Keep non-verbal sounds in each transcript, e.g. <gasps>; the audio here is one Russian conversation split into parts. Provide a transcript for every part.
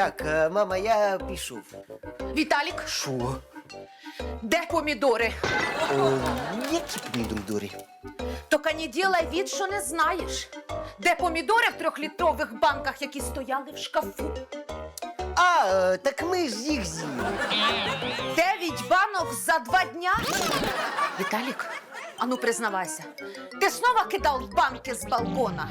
Так, е, мама, я пішов. Віталік, Що? де помідори? О, які помідори? Тока не ділай від, що не знаєш. Де помідори в трьохлітрових банках, які стояли в шкафу? А, е, так ми ж їх з'їли. Дев'ять банок за два дня? Віталік, ану признавайся, ти снова кидав банки з балкона?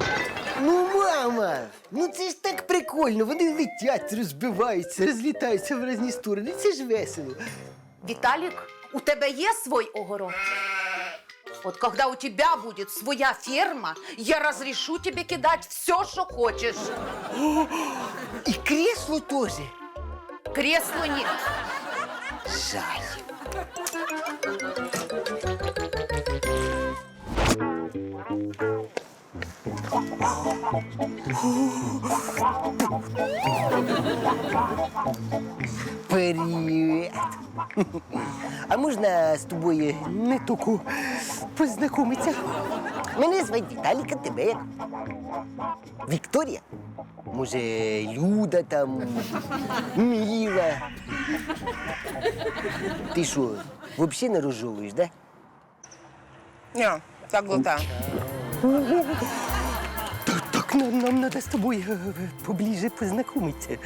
Ну, мама, ну це ж так прикольно. Вони летять, розбиваються, розлітаються в різні сторони. Це ж весело. Виталик, у тебя есть свой огород? Вот когда у тебя будет своя ферма, я разрешу тебе кидать все, что хочешь. І кресло теж. Кресла нет. Жаль. Привіт. А можна з тобою не тільки познайомитися? Мене звати Віталіка, тебе як? Вікторія? Може, Люда там, Міла. Ти що, взагалі не розжовуєш, да? Не, так глотаю. Так, так нам, нам надо з тобою е, е, поближе познайомитися.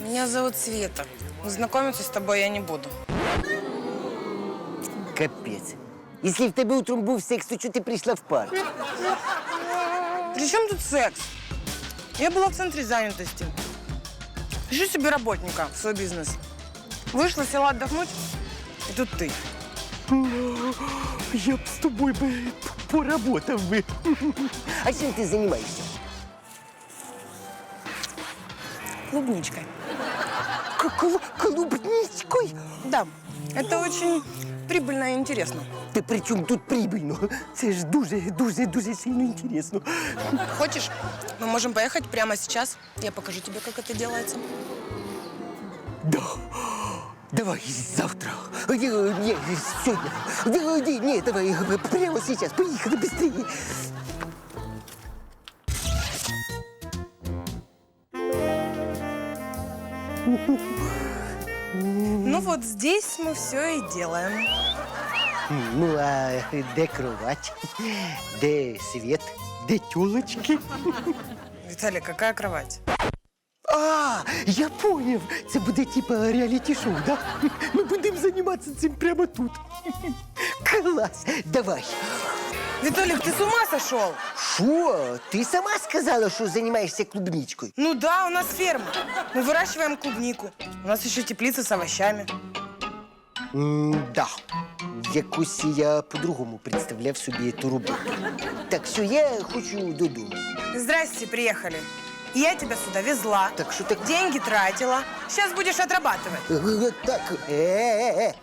Меня зовут Света. Но Знакомиться с тобой я не буду. Капець. Якщо в тебе утром був секс, то чого ти прийшла в парк? При чем тут секс? Я была в центре занятости. Ищу себе работника в свой бизнес. Вышла, села отдохнуть, и тут ты. Я б з тобою би поработав би. А чим ти займаєшся? Клубничкой. К- Клубничкою? Да, это очень прибыльно и интересно. Та при чому тут прибильно? Це ж дуже, дуже, дуже сильно інтересно. Хочешь, мы можем поехать прямо сейчас. Я покажу тебе, как это делается. Да. Давай завтра. Ні, ні, сьогодні. Ні, ні, ні, давай прямо зараз. Поїхали швидше. вот здесь мы все и делаем. Ну, а де кровать? Де світ? Де тюлочки? Виталий, какая кровать? А, я поняв. Це буде типа реаліті-шоу, да? Ми будемо займатися цим прямо тут. Клас, давай. Виталик, ты с ума сошел? Що? Ти сама сказала, що займаєшся клубничкою? Ну да, у нас ферма. Мы выращиваем клубнику. У нас еще теплица с овощами. Да. Якось я по-другому представляв собі ту роботу. Так, все, я хочу додому. Здрасте, приехали. Я тебя сюда везла, Так що так. деньги тратила. Сейчас будешь отрабатывать. Е, Так, е-е-е.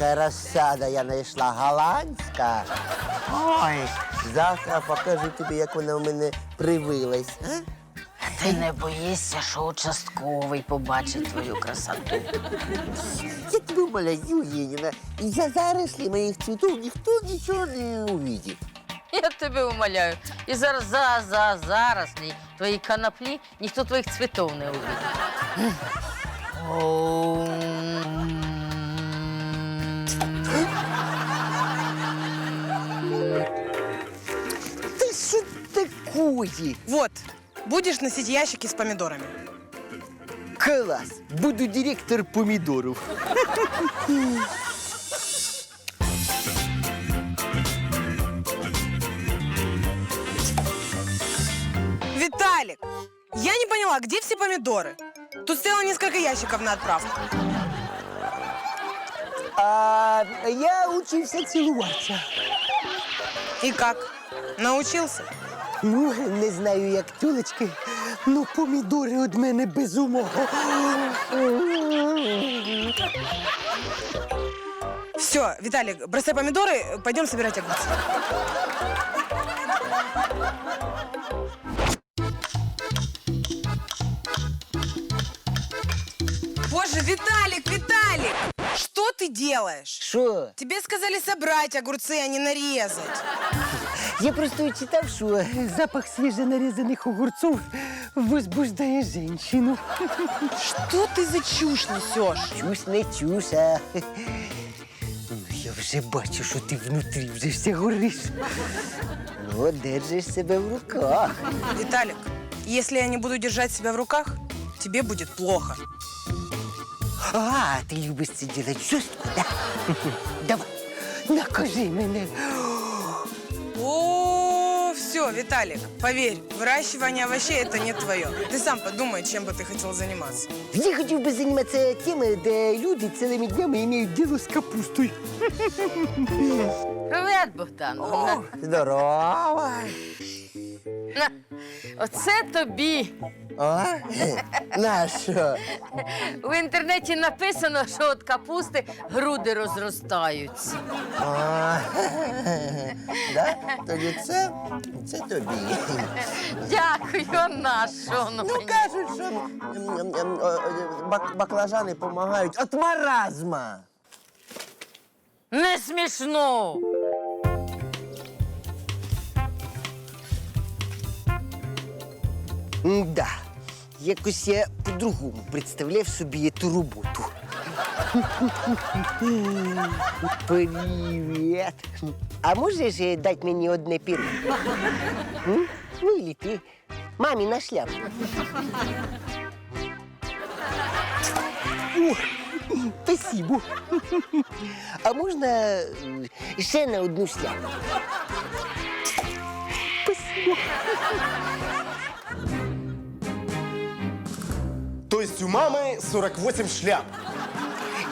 Яка розсада я знайшла голландська. Ой, завтра покажу тобі, як вона у мене привилась. А? Ти не боїшся, що участковий побачить твою красоту. Я тебе умоляю, Євгенівна, за зарослі моїх цвітів ніхто нічого не увидить. Я тебе умоляю. І зараз за, за, зараз твої канаплі ніхто твоїх цвітов не увидить. такої? Вот, будешь носить ящики с помидорами. Клас, буду директор помідорів. Виталик, я не поняла, где все помидоры? Тут стояло несколько ящиков на отправку. А я учився цілуватися. И как? Научился? Ну, не знаю, як тюлечки, ну помідори від мене без умов. Все, Виталик, бросай помидоры, пойдем собирать огурцы. Боже, Виталик, Виталик! ты делаешь? Що? Тебе сказали собрать огурцы, а не нарезать. Я просто читав, що запах свіжонарізаних огурців возбуждає жінку. Что ты за чушь несешь? Чусь не чусь, а... Ну, Я вже бачу, що ти внутрі вже вся гориш. Ну, держиш себе в руках. Виталик, если я не буду держать себя в руках, тебе будет плохо. А, ти любиш це робити жорстко, да? Давай, накажи мене. О, все, Виталик, поверь, выращивание овощей это не твое. Ты сам подумай, чем бы ты хотел заниматься. Я хотів би займатися теми, де люди цілими днями мають діло з капустою. Привет, Богдан. Здорово. На, Оце тобі. А? На що? В інтернеті написано, що від капусти груди розростаються. А, да? Тоді це, це тобі. Дякую, а на що воно Ну, мені? кажуть, що м, м, м, бак- баклажани допомагають від маразма. Не смішно. Да. Якось я по-другому представляв собі цю роботу. Привіт. А можеш е, дати мені одне піро? Ну, или ти. Мамі на шляпу. О, спасибо. А можна е, ще на одну шляпу? Спасибо. есть у мамы 48 шляп,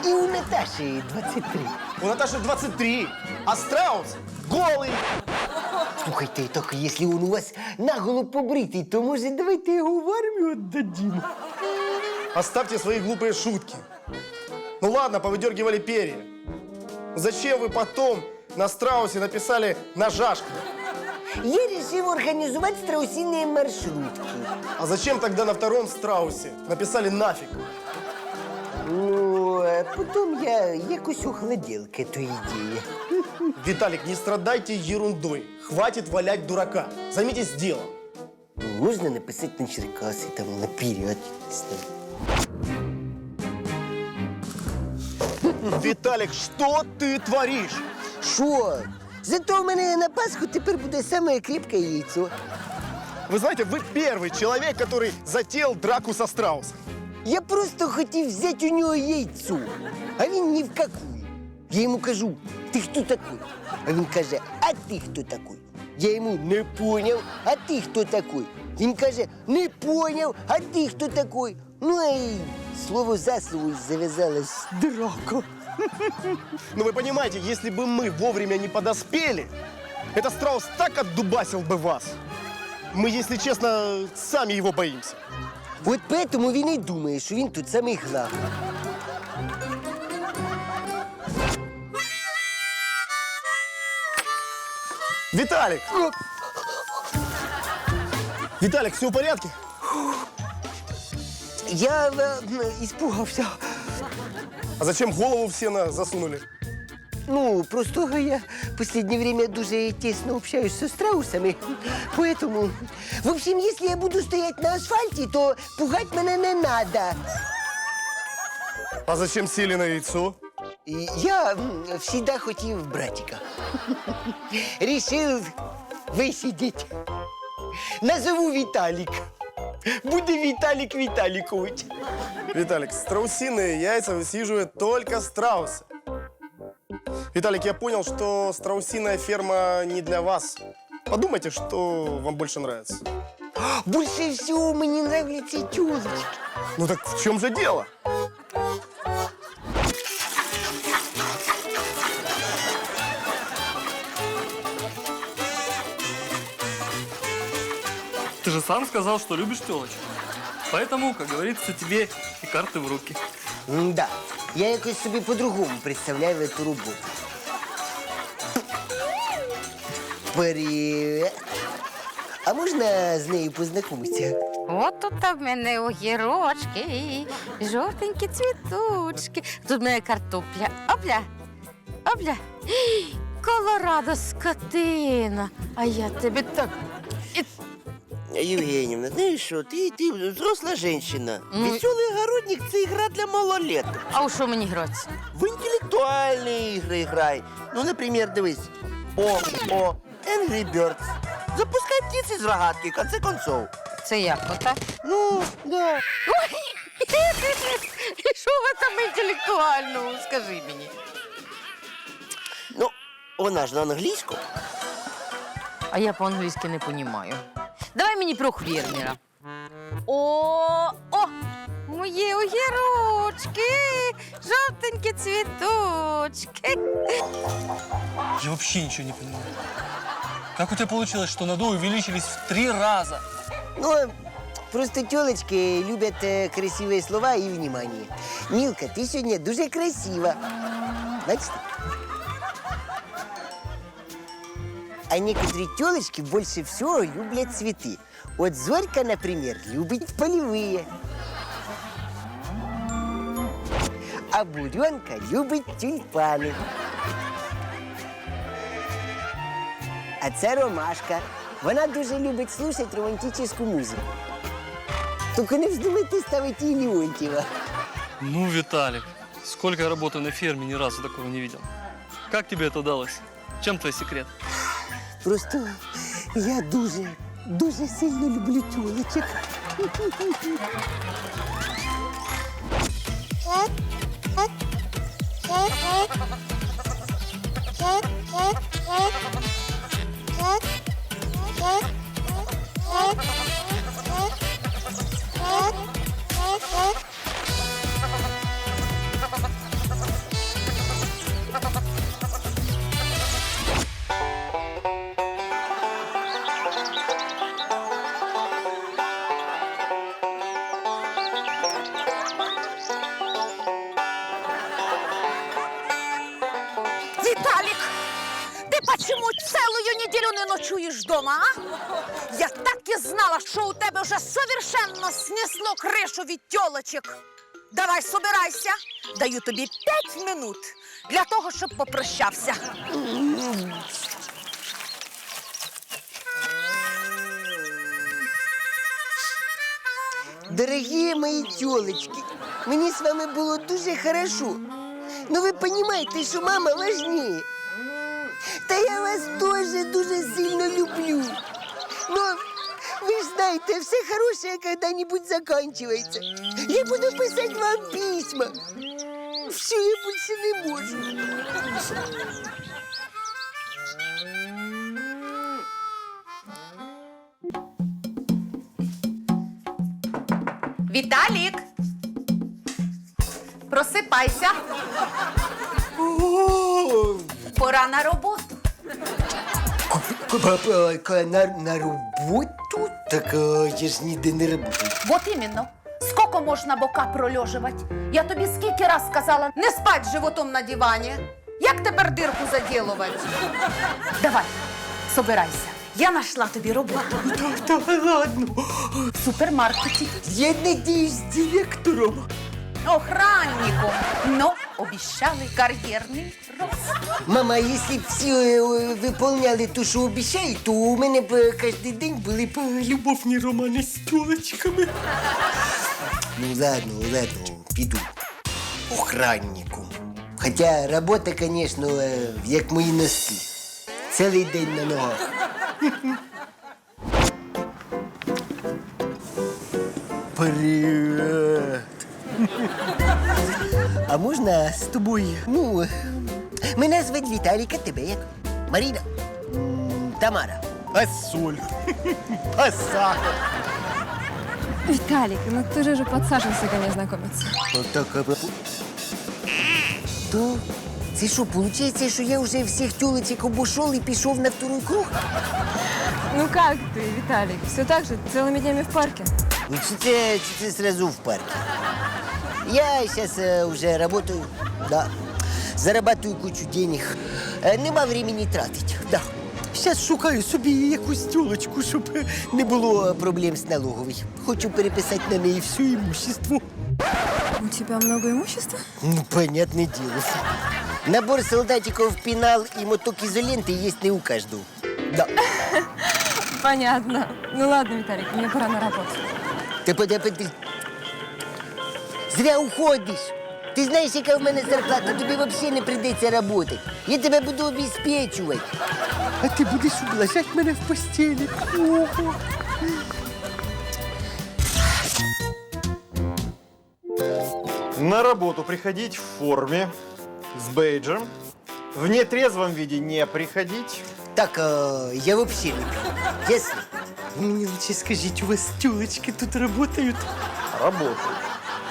І у Наташі 23. у Наташи 23, а страус голый. Слухайте, так якщо він у вас наголо побритий, то може давайте його в армію віддадімо. Оставьте свои глупые шутки. Ну ладно, повыдергивали перья. Зачем вы потом на страусе написали «нажашка»? Я вирішив організувати страусині маршрутки. А зачем тогда на втором страусе написали «нафиг»? Ну, а потім я якось охладів к этой ідеї. Виталик, не страдайте ерундой. Хватит валять дурака. Займитесь делом. Ну, можна написати на Черкаси, там, наперед. Виталик, что ты творишь? Що? Зато в мене на Пасху тепер буде саме кріпке яйцо. Вы знаете, вы первый человек, который затеял драку со страусом. Я просто хотів взяти у нього яйцо, а він ні в какую. Я йому кажу, ти хто такой? А він каже, а ти хто такой? Я йому не поняв, а ти хто такой? Він каже, не поняв, а ти хто такой? Ну і слово за слово зав'язалась драка. Но вы понимаете, если бы мы вовремя не подоспели, этот страус так отдубасил бы вас. Мы, если честно, сами его боимся. От поэтому він і думає, що він тут самий главний. Виталик! Виталик, все в порядке? Я е, іспугався. А зачем голову в сено засунули? Ну, просто я в последнее время дуже тесно общаюсь со страусами, поэтому... В общем, если я буду стоять на асфальте, то пугать мене не надо. А зачем сели на яйцо? И Я м, всегда хотів братика. Решил висидеть. Назову Виталик. Буде Виталик Виталикович. Виталик, страусиные яйца высиживают только страусы. Виталик, я понял, что страусиная ферма не для вас. Подумайте, что вам больше нравится. <gasps> Больше всего мені нравятся тёлочки. Ну так в чем же дело? Ты же сам сказал, что любишь телочек. Поэтому, как говорится, тебе и карты в руки. Да, я якось собі по-другому представляю цю роботу. Привіт. А можна з нею познайомитися? От тут в мене огірочки, жовтенькі цвіточки. Тут в мене картопля. Опля, опля. Колорадо скотина. А я тебе так. Євгенівна, знаєш що, ти, ти взросла жінка. Ну. Веселий огородник це ігра для малолеток. А у що мені грати? В інтелектуальні ігри грай. Ну, наприклад, дивись. О, о, Angry Birds. Запускай птиці з рогатки, в конце концов. Це як, отак? Ну, да. І <laughs> що ви там інтелектуального, скажи мені. Ну, вона ж на англійську. А я по-англійськи не понімаю. Давай мені про фермера. О, о, мої огірочки, жовтенькі цвіточки. Я вообще ничего не понимаю. Как у тебя получилось, что надои увеличились в три раза? Ну, просто тілочки люблять е, красиві слова і внимание. Мілка, ти сьогодні дуже красива. Бачите? А некоторые телочки больше всего люблять цветы. Вот Зорька, например, любит полевые. А Буренка любит тюльпаны. А це Ромашка. Вона дуже любить слухати романтичну музику. Тільки не вздумайте ставити їй Леонтьєва. Ну, Виталик, сколько я работаю на ферме, ни разу такого не видел. Как тебе это удалось? Чем твой секрет? Просто я дуже, дуже сильно люблю тюлечок. <laughs> Oh, oh, oh. Ночуешь дома, а? Я так и знала, что у тебя уже совершенно снесло крышу від тілочок. Давай, собирайся. Даю тобі п'ять минут для того, щоб попрощався. Дорогі мої тілочки, мені з вами було дуже хорошо. Ну ви розумієте, що мама важніє. Та я вас теж дуже сильно люблю. Ну, ви ж знаєте, все хорошее когда-нибудь заканчивается. Я буду писати вам письма. Все, я більше не можу. Віталік! Просипайся. Пора на роботу. На, на роботу? Так а, я ж ніде не работаю. Вот именно. Сколько можна бока прольожувати? Я тобі скільки раз сказала не спать животом на дивані. Як тепер дирку заділувати? Давай, собирайся. Я знайшла тобі роботу. Та ладно. В супермаркеті. Я надіюсь з директором. Охранником. Ну, обіщали кар'єрний рост. Мама, якщо б всі е, е, виповняли те, що обіцяють, то у мене б кожен день були б е, любовні романи з тілочками. Ну ладно, ладно, піду. Охранником. Хоча робота, звісно, е, як мої носки. Цілий день на ногах. Привет. А можна з тобою? Ну, е, мене звати Віталік, а тебе як? Маріна? М, Тамара. А соль? А сахар? <laughs> Виталик, ну ты же уже под Сашей ко мне знакомиться. Так, а... То це що, виходить, що я вже всіх тілочок обійшов і пішов на второй круг? Ну как ты, Виталик? Все так же, целыми днями в парке? Ну, чи це, чи це сразу в парке? Я зараз вже работаю, да. Зарабатываю кучу денег. Е, Нема времени тратить, да. Зараз шукаю собі якусь тюлочку, щоб не було проблем з налоговою. Хочу переписати на неї все імущество. У тебя много имущества? Ну, понятное дело. Набор солдатиков, пенал и моток изоленты есть не у каждого. Да. <laughs> Понятно. Ну ладно, Виталик, мне пора на работу. Ти подопити. Зря уходиш. Ти знаєш, яка в мене зарплата, тобі взагалі не прийдеться працювати. Я тебе буду обезпечувати. А ти будеш ублажати мене в постелі. Ого. На работу приходить в форме, с бейджем. В нетрезвом виде не приходить. Так, э, я вообще не пью. Ясно? Вы мне лучше скажите, у вас тёлочки тут работают? Работу.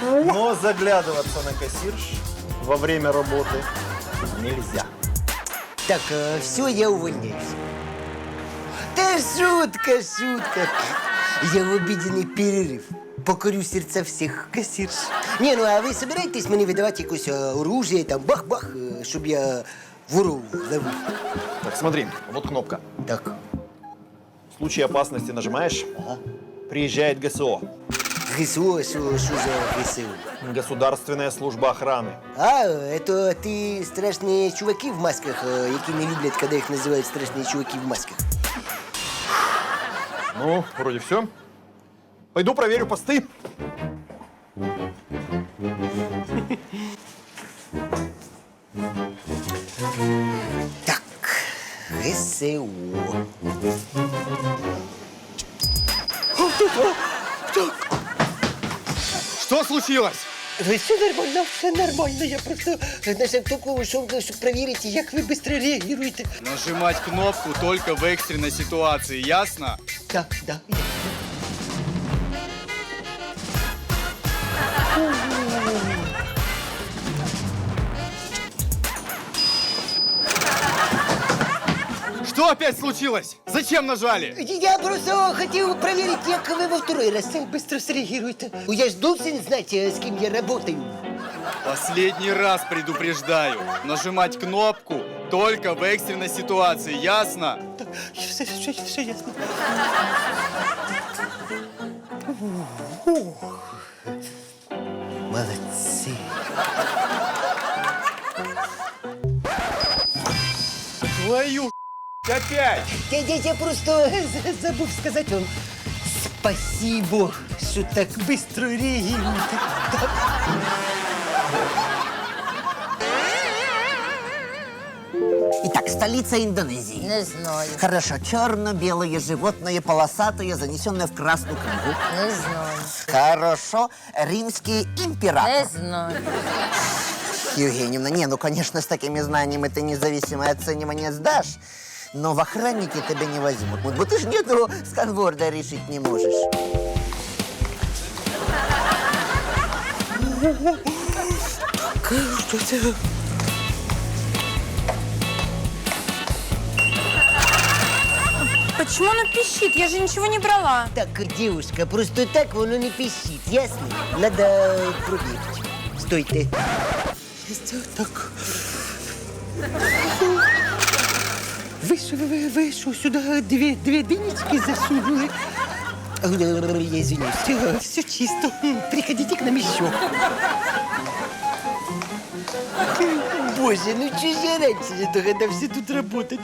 Но заглядываться на кассирш во время работы нельзя. Так, все, я увольняюсь. Да шутка, шутка. Я в обеденный перерыв покорю сердца всех кассирш. Не, ну а вы собираетесь мне выдавать якось э, оружие, там бах-бах, э, чтобы я воров ловил? Так, смотри, вот кнопка. Так, В случае опасности нажимаешь, приезжает ГСО. ГСО, что за ГСО? Государственная служба охраны. А, это ты страшные чуваки в масках, э, які не люблять, когда их называют страшные чуваки в масках. Ну, вроде все. Пойду проверю посты. Так, ГСО. Что случилось? Все нормально, все нормально. Я просто на шахтоку ушел, чтобы проверить, як ви быстро реагируете. Нажимать кнопку только в экстренной ситуации, ясно? Да, да. Что опять случилось? Зачем нажали? Я просто хотел проверить, як ви во второй раз быстро среагируете. Я ж должен знать, с кем я работаю. Последний раз предупреждаю. Нажимать кнопку только в экстренной ситуации, ясно? Все, все, все ясно. Молодцы. Твою опять! Я, я, я просто за- забыл сказать вам спасибо, что так быстро реагируете. Итак, столица Индонезии. Не знаю, Хорошо, черно-белое животное, полосатое, занесенное в Красную книгу. не знаю, Хорошо, римский император. не знаю. Евгеньевна, не, ну, конечно, с такими знаниями ты независимое оценивание сдашь, но в охранники тебя не возьмут. Вот, вот ты же ни одного сканворда решить не можешь. Почему она пищит? Я же ничего не брала. Так, девушка, просто так воно не пищит, ясно? Надо проверить. Стойте. Так. Ви що, ви, ви що, сюди дві, дві динечки засунули? А, э, Я извиняюсь, все, все чисто. М, Приходите к нам еще. Боже, ну чого ж я раніше не догадався тут работать?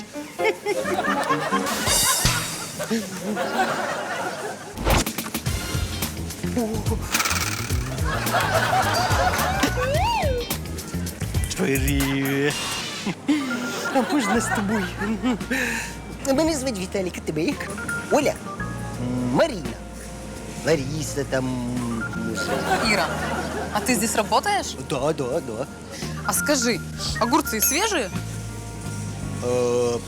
Привет. А можна з тобою? Мене звуть Віталік, а тебе як? Оля? М, Марина. Лариса там. Ира, а ты здесь работаешь? Да, да, да. А скажи, огурцы свежие? Э,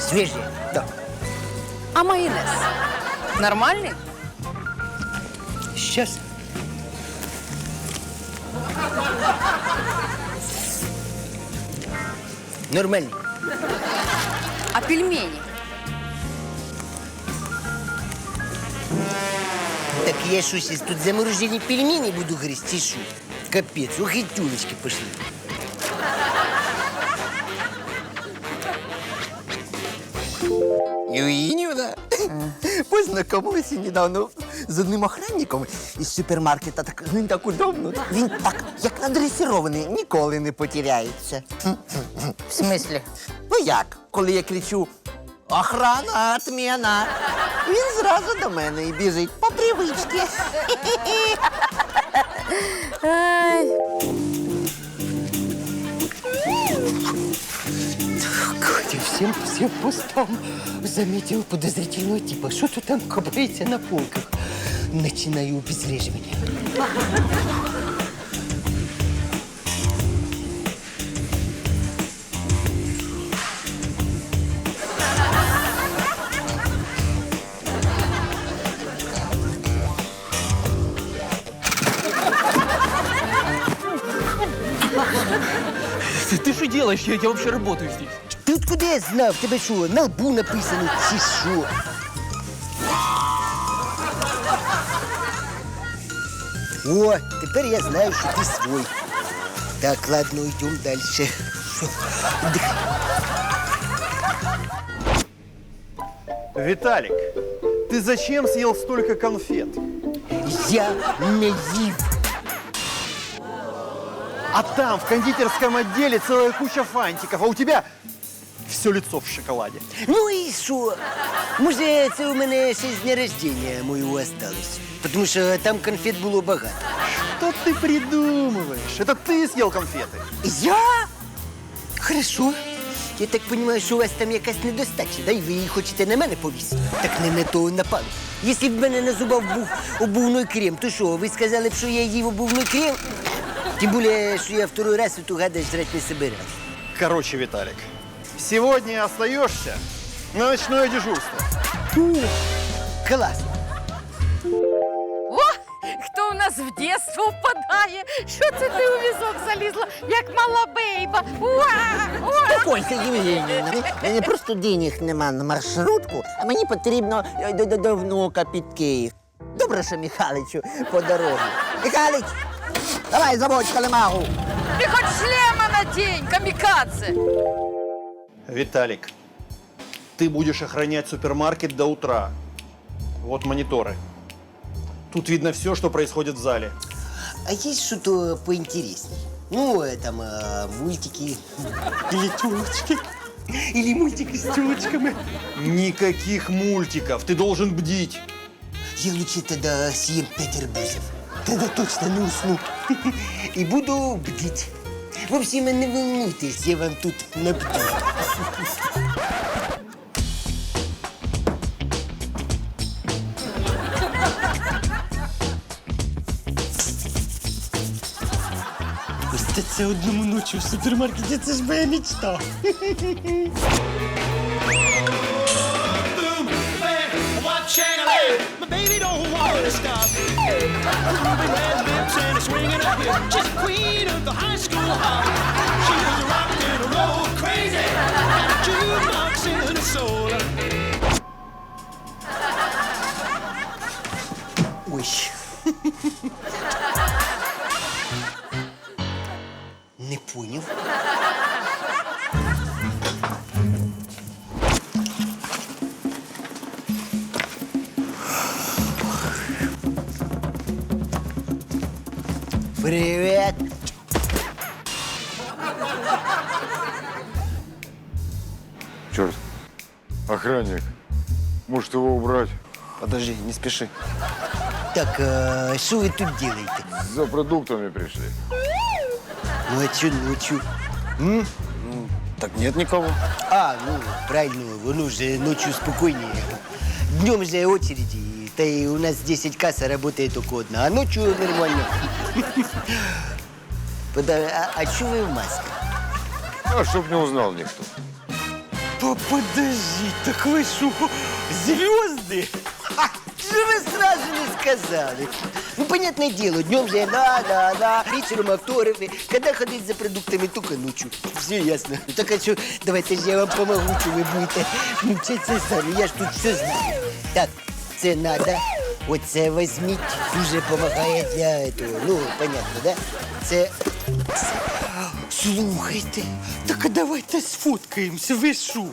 Свежие, да. А майонез? Нормальный? Сейчас. Нормально. А пельмени? Так я что, сейчас тут замороженные пельмени буду грызть, и шо? Капец, ух и тюлечки пошли. Юиню, Евгеньевна, познакомилися недавно в з одним охранником із супермаркета. Так він так удобно. Він так, як надресірований, ніколи не потеряється. В смислі? Ну як, коли я кричу Охрана, отмена. Він зразу до мене і біжить по привичці. Катя всем, всем постам заметил подозрительного типа. Что-то там копается на полках. Начинаю обезвреживание. Ты что делаешь? Я, я вообще работаю здесь. Откуда я знав? Тебе що, на лбу написано чи що? О, тепер я знаю, що ти свой. Так, ладно, йдемо далі. Виталик, ты зачем съел столько конфет? Я не їв. А там, в кондитерском отделе, целая куча фантиков, а у тебя все лицо в шоколаде. Ну і що? Може, це у мене ще з дня рождения моєго осталось. Тому що там конфет було багато. Что ты придумываешь? Это ты съел конфеты. Я? Хорошо. Я так розумію, що у вас там якась недостача, да? І ви її хочете на мене повісити? Так не на того напали. Якщо б в мене на зубах був обувний крем, то що, ви сказали б, що я їв обувний крем? Тим більше, що я второй раз эту гадость жрать не собираюсь. Короче, Виталик, сегодня остаешься на ночное дежурство. Клас. О, хто у нас в дитинство впадає? Що це ти у візок залізла, як мала бейба? Уа! Уа! Спокойся, просто денег нема на маршрутку, а мені потрібно е, до, до, до внука під Київ. Добре, що Михаличу по дорозі. Михалич, давай заводь калимагу. Ти хоч шлема надінь, камікадзе! Виталик, ты будешь охранять супермаркет до утра. Вот мониторы. Тут видно все, что происходит в зале. А есть что-то поинтереснее? Ну, э, там, э, мультики или тёлочки. Или мультики с тёлочками. Никаких мультиков. Ты должен бдить. Я лучше тогда съем пять арбузов. Тогда точно не усну. <laughs> И буду бдить. В общем, не волнуйтесь, я вам тут набду. Остаться одному ночью в супермаркете, це ж моя мечта. My baby don't wanna stop. Ruby red lips and a swinging up here. She's the queen of the high school hop. She's rockin' and roll crazy. Got a Ой. Не понял. Привет. Охранник. Может его убрать? Подожди, не спеши. Так, а что вы тут делаете? За продуктами пришли. Ну а что ночью? Так нет никого. А, ну, правильно, воно же ночью спокойнее. Днем же очереди, да и у нас 10 касса работает только одна, а ночью нормально. Пода- а, а что вы в маске? А чтоб не узнал никто. Подожди, так вы что, звезды? Что вы сразу не сказали? Ну, понятное дело, днем же да, да, да, вечером автографы, когда ходить за продуктами, только ночью. Все ясно. Так а что, давайте же я вам помогу, что вы будете мучиться сами, я ж тут все знаю. Так, це надо, оце візьміть, дуже допомагає для этого. Ну, понятно, да? Це... Слухайте, так а давайте сфоткаємося, ви що?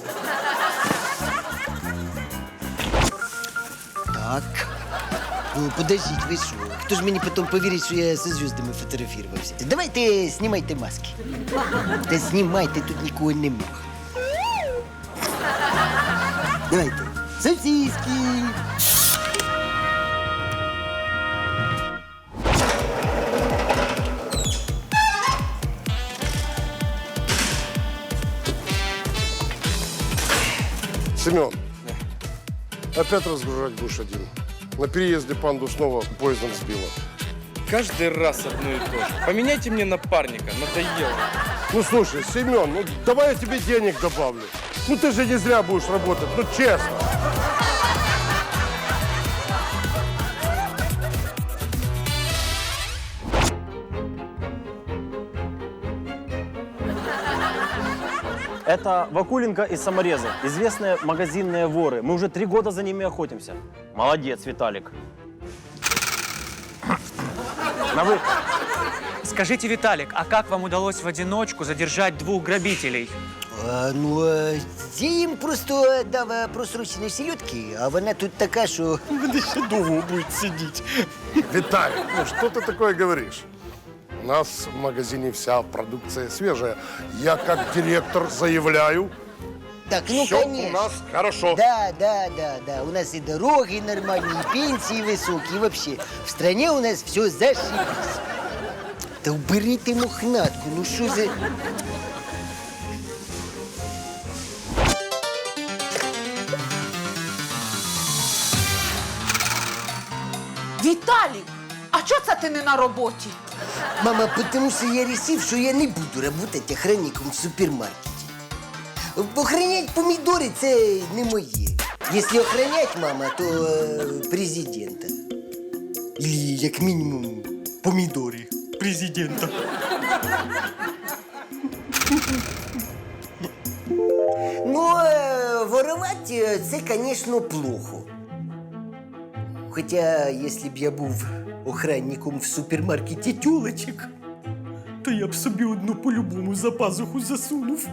Так. Ну, подождіть, ви що? Хто ж мені потім повірить, що я зі зв'язками фотографувався? Давайте знімайте маски. Та знімайте, тут нікого нема. Давайте. Сосиски. Семен, опять разгружать будешь один. На переезде панду снова поездом сбила. Каждый раз одно и то же. Поменяйте мне напарника, надоело. Ну слушай, Семен, ну давай я тебе денег добавлю. Ну ты же не зря будешь работать, ну честно. Это Вакуленко и Саморезы, известные магазинные воры. Мы уже три года за ними охотимся. Молодец, Виталик. На вы. Скажите, Виталик, а как вам удалось в одиночку задержать двух грабителей? А, ну, а, я їм просто дав е, просрочені селедки, а вона тут така, що Вони ще довго будуть сидіти. Виталий, ну что ты такое говоришь? У нас в магазине вся продукция свежая. Я как директор заявляю, Так, ну, Всё конечно. у нас хорошо. Да, да, да, да. У нас и дороги нормальные, и пенсии высокие, и вообще. В стране у нас все зашибись. Да убери ты мохнатку, ну что за... Віталік, а чого це ти не на роботі? Мама, потому что я решил, что я не буду работать охранником в супермаркете. Охранять помидоры – це не моє. Если охранять, мама, то е, президента. Или, як мінімум, помідори президента. Ну, е, воровать це, конечно, плохо. Хоча, якщо б я був охранником в супермаркеті тюлечок, то я б собі одну по-любому за пазуху засунув.